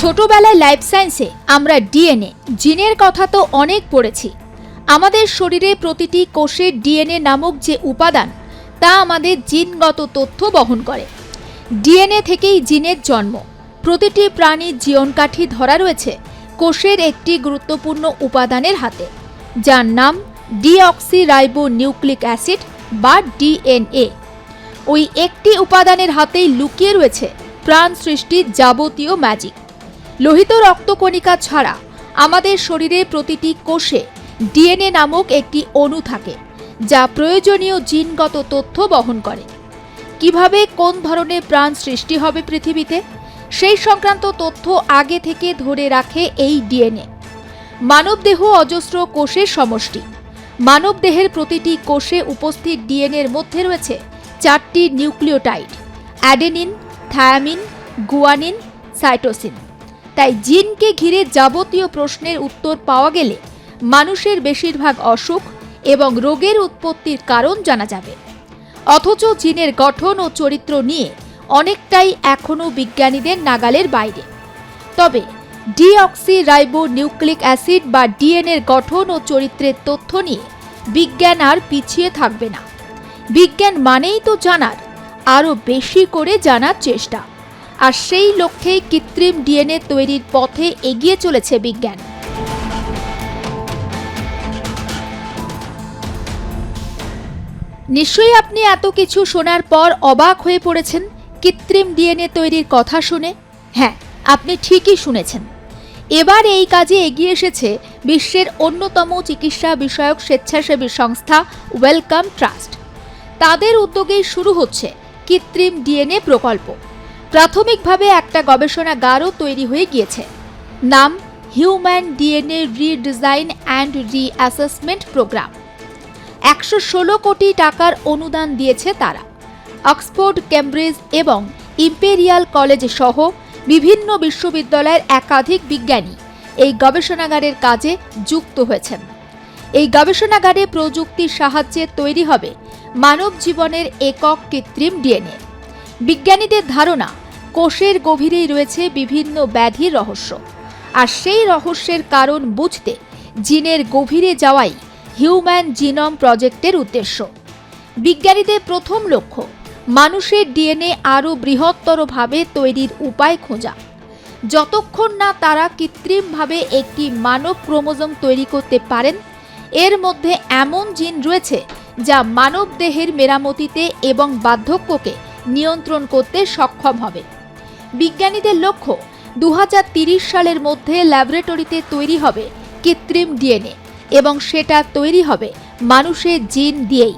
ছোটবেলায় লাইফ সায়েন্সে আমরা ডিএনএ জিনের কথা তো অনেক পড়েছি। আমাদের শরীরে প্রতিটি কোষের ডিএনএ নামক যে উপাদান, তা আমাদের জিনগত তথ্য বহন করে। ডিএনএ থেকেই জিনের জন্ম। প্রতিটি প্রাণীর জীবনকাঠি ধরা রয়েছে কোষের একটি গুরুত্বপূর্ণ উপাদানের হাতে, যার নাম ডিঅক্সিরাইবো নিউক্লিক অ্যাসিড বা ডিএনএ ওই একটি উপাদানের হাতেই লুকিয়ে রয়েছে প্রাণ সৃষ্টির যাবতীয় ম্যাজিক লোহিত রক্তকণিকা ছাড়া আমাদের শরীরে প্রতিটি কোষে ডিএনএ নামক একটি অণু থাকে, যা প্রয়োজনীয় জিনগত তথ্য বহন করে। কীভাবে কোন ধরনের প্রাণ সৃষ্টি হবে পৃথিবীতে? সেই সংক্রান্ত তথ্য আগে থেকে ধরে রাখে এই ডিএনএ। মানবদেহ অজস্র কোষের সমষ্টি। মানবদেহের প্রতিটি কোষে উপস্থিত ডিএনএর মধ্যে রয়েছে চারটি nucleotide, adenine, thymine, guanine, cytosine. তাই জিনকে ঘিরে যাবতীয় প্রশ্নের উত্তর পাওয়া গেলে মানুষের বেশিরভাগ অসুখ এবং রোগের উৎপত্তির কারণ জানা যাবে। অথচ জিনের গঠন ও চরিত্র নিয়ে অনেকটাই এখনও বিজ্ঞানীদের নাগালের বাইরে। তবে ডিঅক্সি রাইবো নিউক্লিক অ্যাসিড বা ডিএনএর গঠন ও চরিত্রের তথ্য নিয়ে বিজ্ঞান আর পিছিয়ে থাকবে না। বিজ্ঞান মানেই তো জানার, আরও বেশি করে জানার চেষ্টা। আর সেই লক্ষ্যেই কৃত্রিম ডিএনএ তৈরির পথে এগিয়ে চলেছে বিজ্ঞান। নিশ্চয়ই আপনি এত কিছু শোনার পর অবাক হয়ে পড়েছেন কৃত্রিম ডিএনএ তৈরির কথা শুনে? হ্যাঁ আপনি ঠিকই শুনেছেন। এবার এই কাজে এগিয়ে এসেছে বিশ্বের অন্যতম চিকিৎসা বিষয়ক স্বেচ্ছাসেবী সংস্থা ওয়েলকাম ট্রাস্ট। তাদের উদ্যোগেই শুরু হচ্ছে কৃত্রিম ডিএনএ প্রকল্প। প্রাথমিকভাবে একটা গবেষণাগারও তৈরি হয়ে গিয়েছে। নাম human DNA redesign and reassessment programme একশো ষোলো কোটি টাকার অনুদান দিয়েছে তারা। অক্সফোর্ড, কেমব্রিজ এবং ইম্পেরিয়াল কলেজ সহ বিভিন্ন বিশ্ববিদ্যালয়ের একাধিক বিজ্ঞানী এই গবেষণাগারের কাজে যুক্ত হয়েছেন। এই গবেষণাগারে প্রযুক্তির সাহায্যে তৈরি হবে মানব জীবনের একক কৃত্রিম ডিএনএ বিজ্ঞানীদের ধারণা কোষের গভীরেই রয়েছে বিভিন্ন ব্যাধির রহস্য। আর সেই রহস্যের কারণ বুঝতে জিনের গভীরে যাওয়াই হিউম্যান জিনম প্রজেক্টের উদ্দেশ্য। বিজ্ঞানীদের প্রথম লক্ষ্য, মানুষের ডিএনএ আরও বৃহত্তরভাবে তৈরির উপায় খোঁজা। যতক্ষণ না তারা কৃত্রিমভাবে একটি মানব ক্রোমোজোম তৈরি করতে পারেন, এর মধ্যে এমন জিন রয়েছে যা মানব দেহের মেরামতিতে এবং বার্ধক্যকে নিয়ন্ত্রণ করতে সক্ষম হবে। বিজ্ঞানীদের লক্ষ্য দু সালের মধ্যে ল্যাবরেটরিতে তৈরি হবে কৃত্রিম ডিএনএ এবং সেটা তৈরি হবে মানুষের জিন দিয়েই।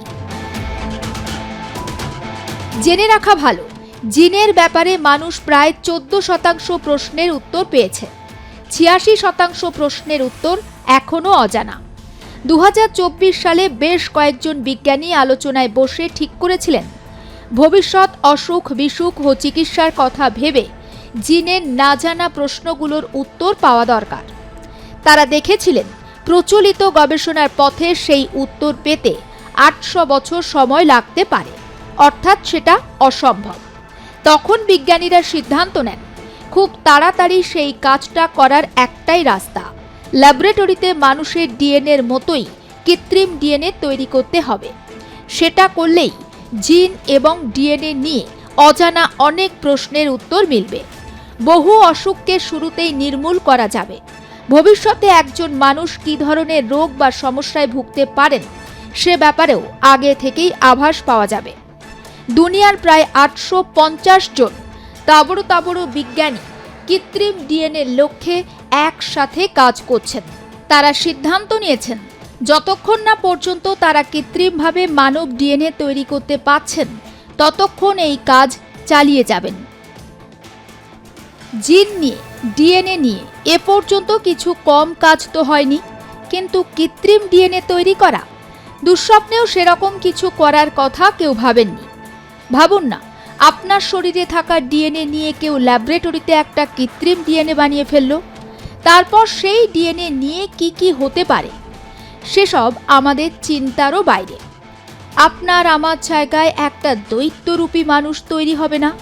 জেনে রাখা ভালো, জিনের ব্যাপারে মানুষ প্রায় চোদ্দ শতাংশ প্রশ্নের উত্তর পেয়েছে। ছিয়াশি শতাংশ প্রশ্নের উত্তর এখনও অজানা। দু হাজার চব্বিশ সালে বেশ কয়েকজন বিজ্ঞানী আলোচনায় বসে ঠিক করেছিলেন। ভবিষ্যৎ অসুখ বিসুখ ও চিকিৎসার কথা ভেবে জিনের না জানা প্রশ্নগুলোর উত্তর পাওয়া দরকার। তারা দেখেছিলেন, প্রচলিত গবেষণার পথে সেই উত্তর পেতে আটশো বছর সময় লাগতে পারে। অর্থাৎ সেটা অসম্ভব। তখন বিজ্ঞানীরা সিদ্ধান্ত নেন, খুব তাড়াতাড়ি সেই কাজটা করার একটাই রাস্তা। ল্যাবরেটরিতে মানুষের ডিএনএর মতোই কৃত্রিম ডিএনএ তৈরি করতে হবে। সেটা করলেই জিন এবং ডিএনএ নিয়ে অজানা অনেক প্রশ্নের উত্তর মিলবে। বহু অসুখকে শুরুতেই নির্মূল করা যাবে। ভবিষ্যতে একজন মানুষ কী ধরনের রোগ বা সমস্যায় ভুগতে পারেন, সে ব্যাপারেও আগে থেকেই আভাস পাওয়া যাবে। দুনিয়ার প্রায় আটশো পঞ্চাশ জন তাবড়ো তাবড়ো বিজ্ঞানী কৃত্রিম ডিএনএর লক্ষ্যে একসাথে কাজ করছেন। তারা সিদ্ধান্ত নিয়েছেন যতক্ষণ না পর্যন্ত তারা কৃত্রিমভাবে মানব ডিএনএ তৈরি করতে পারছেন, ততক্ষণ এই কাজ চালিয়ে যাবেন। জিন নিয়ে, ডিএনএ নিয়ে এ পর্যন্ত কিছু কম কাজ তো হয়নি, কিন্তু কৃত্রিম ডিএনএ তৈরি করা, দুঃস্বপ্নেও সেরকম কিছু করার কথা কেউ ভাবেননি। ভাবুন না, আপনার শরীরে থাকা ডিএনএ নিয়ে কেউ ল্যাবরেটরিতে একটা কৃত্রিম ডিএনএ বানিয়ে ফেলল, তারপর সেই ডিএনএ নিয়ে কি কি হতে পারে? সেসব আমাদের চিন্তারও বাইরে। আপনার আমার জায়গায় একটা দৈত্যরূপী মানুষ তৈরি হবে না?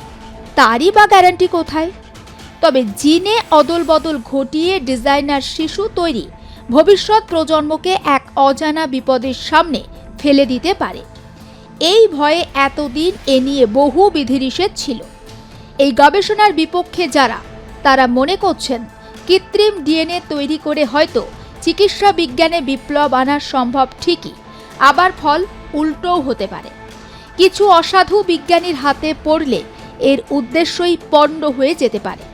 তারই বা গ্যারান্টি কোথায়? তবে জিনে অদল বদল ঘটিয়ে ডিজাইনার শিশু তৈরি ভবিষ্যৎ প্রজন্মকে এক অজানা বিপদের সামনে ফেলে দিতে পারে। এই ভয়ে এতদিন এ নিয়ে বহু বিধিনিষেধ ছিল। এই গবেষণার বিপক্ষে যারা, তারা মনে করছেন কৃত্রিম ডিএনএ তৈরি করে হয়তো চিকিৎসা বিজ্ঞানে বিপ্লব আনা সম্ভব ঠিকই, আবার ফল উল্টোও হতে পারে। কিছু অসাধু বিজ্ঞানীর হাতে পড়লে এর উদ্দেশ্যই পণ্ড হয়ে যেতে পারে।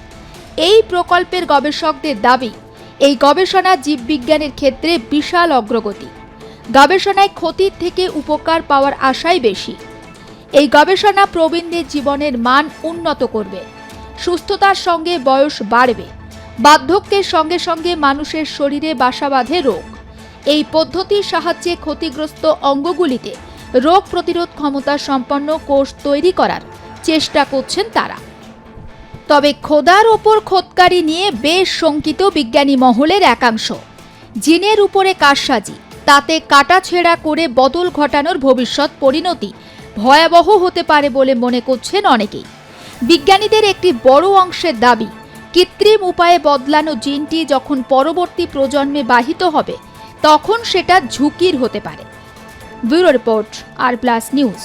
এই প্রকল্পের গবেষকদের দাবি, এই গবেষণা জীববিজ্ঞানের ক্ষেত্রে বিশাল অগ্রগতি। গবেষণায় ক্ষতির থেকে উপকার পাওয়ার আশাই বেশি। এই গবেষণা প্রবীণদের জীবনের মান উন্নত করবে। সুস্থতার সঙ্গে বয়স বাড়বে। বার্ধক্যের সঙ্গে সঙ্গে মানুষের শরীরে বাসা বাঁধে রোগ। এই পদ্ধতির সাহায্যে ক্ষতিগ্রস্ত অঙ্গগুলিতে রোগ প্রতিরোধ ক্ষমতা সম্পন্ন কোষ তৈরি করার চেষ্টা করছেন তারা। তবে খোদার ওপর খোদকারি নিয়ে বেশ শঙ্কিত বিজ্ঞানী মহলের একাংশ। জিনের উপরে কারসাজি, তাতে কাটাছেঁড়া করে বদল ঘটানোর ভবিষ্যৎ পরিণতি ভয়াবহ হতে পারে বলে মনে করছেন অনেকেই। বিজ্ঞানীদের একটি বড় অংশের দাবি কৃত্রিম উপায়ে বদলানো জিনটি যখন পরবর্তী প্রজন্মে বাহিত হবে, তখন সেটা ঝুঁকির হতে পারে। Bureau report, R plus news.